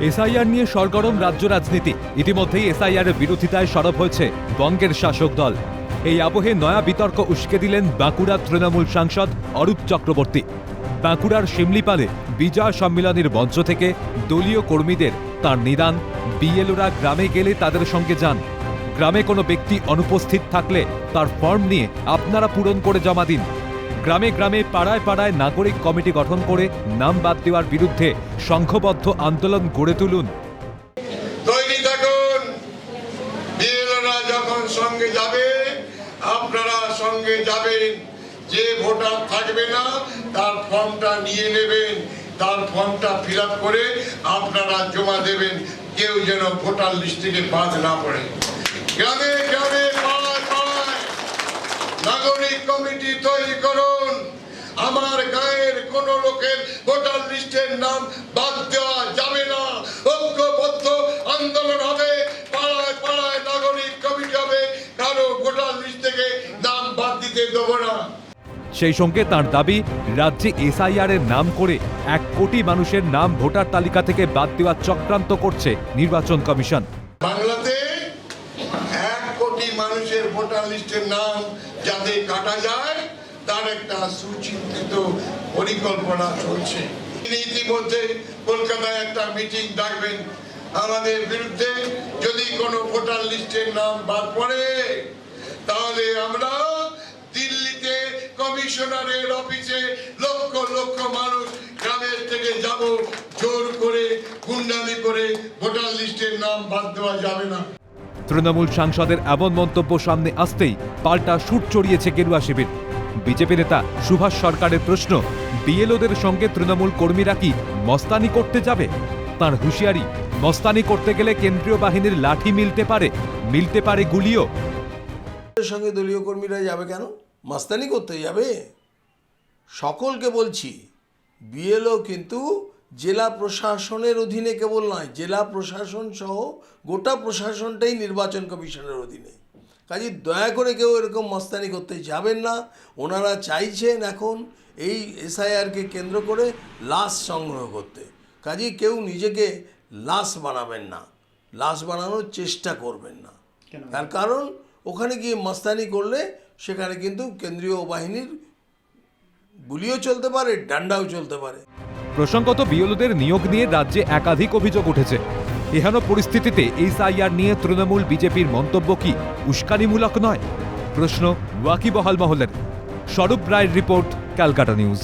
SIR নিয়ে সরগরম রাজ্য রাজনীতি। ইতিমধ্যেই এসআইআর এর বিরোধিতায় সরব হয়েছে বঙ্গের শাসক দল। এই আবহে নয়া বিতর্ক উস্কে দিলেন বাঁকুড়া তৃণমূল সাংসদ অরূপ চক্রবর্তী। বাঁকুড়ার শিমলিপালে বিজয় সম্মেলনের মঞ্চ থেকে দলীয় কর্মীদের তার নিদান। বিএলওরা গ্রামে গেলে তাদের সঙ্গে যান। গ্রামে কোনো ব্যক্তি অনুপস্থিত থাকলে তার ফর্ম নিয়ে আপনারা পূরণ করে জমা দিন। গ্রামে গ্রামে, পাড়ায় পাড়ায় নাগরিক কমিটি গঠন করে নাম বাদ দেওয়ার বিরুদ্ধে সংঘবদ্ধ আন্দোলন গড়ে তুলুন। তৈরি থাকুন। যখন সঙ্গে যাবে, আপনারা সঙ্গে যাবেন। যে ভোটার থাকবে না, তার ফর্মটা নিয়ে নেবেন। তার ফর্মটা ফিল করে আপনারা জমা দেবেন। কেউ যেন ভোটার লিস্ট থেকে বাদ না পড়ে গ্রামে গ্রামে পাড়ায় পাড়ায় নাগরিক কমিটি তৈরি করুন। আমার গায়ের কোন লোকের ভোটার লিস্টের নাম বাদ দেওয়া যাবে না। ঐক্যবদ্ধ আন্দোলন হবে পাড়ায় পাড়ায় নাগরিক কমিটি হবে কারও ভোটার লিস্ট থেকে নাম বাদ দিতে দেবো না। সেই সঙ্গে তার দাবি রাজ্যে এসআইআর এর নাম করে এক কোটি মানুষের নাম ভোটার তালিকা থেকে বাদ দেওয়ার চক্রান্ত করছে নির্বাচন কমিশন। বাংলাতে এক কোটি মানুষের ভোটার লিস্টের নাম যাতে কাটা যায়, তার একটা সুচিন্তিত পরিকল্পনা চলছে। তিনি ইতিমধ্যে কলকাতায় একটা মিটিং ডাকবেন। আমাদের বিরুদ্ধে যদি কোনো ভোটার লিস্টের নাম বাদ পড়ে, তাহলে আমরা দিল্লিতে কমিশনারের অফিসে লক্ষ লক্ষ মানুষ গ্রামের থেকে যাব। জোর করে, গুন্ডামি করে ভোটার লিস্টের নাম বাদ দেওয়া যাবে না। তৃণমূল সাংসদের এমন মন্তব্য সামনে আসতেই পাল্টা সুট চড়িয়েছে গেরুয়া শিবির। বিজেপি নেতা সুভাষ সরকারের প্রশ্ন, বিএলওদের সঙ্গে তৃণমূল কর্মীরা কি মস্তানি করতে যাবে? তার হুঁশিয়ারি, মস্তানি করতে গেলে কেন্দ্রীয় বাহিনীর লাঠি মিলতে পারে মিলতে পারে গুলিও। সঙ্গে দলীয় কর্মীরা যাবে কেন? মাস্তানি করতে যাবে? সকলকে বলছি, বিএলও কিন্তু জেলা প্রশাসনের অধীনে কেবল নয় জেলা প্রশাসন সহ গোটা প্রশাসনটাই নির্বাচন কমিশনের অধীনে। কাজে দয়া করে কেউ এরকম মস্তানি করতে যাবেন না। ওনারা চাইছেন এখন এই এসআইআরকে কেন্দ্র করে লাশ সংগ্রহ করতে। কাজে কেউ নিজেকে লাশ বানাবেন না লাশ বানানোর চেষ্টা করবেন না। তার কারণ ওখানে গিয়ে মাস্তানি করলে সেখানে কিন্তু কেন্দ্রীয় বাহিনীর গুলিও চলতে পারে ডান্ডাও চলতে পারে। প্রসঙ্গত বিএলওদের নিয়োগ নিয়ে রাজ্যে একাধিক অভিযোগ উঠেছে। এহেন পরিস্থিতিতে এসআইআর নিয়ে তৃণমূল বিজেপির মন্তব্য কি উস্কানিমূলক নয়? প্রশ্ন ওয়াকিবহাল মহলের। স্বরূপ রায়ের রিপোর্ট, ক্যালকাটা নিউজ।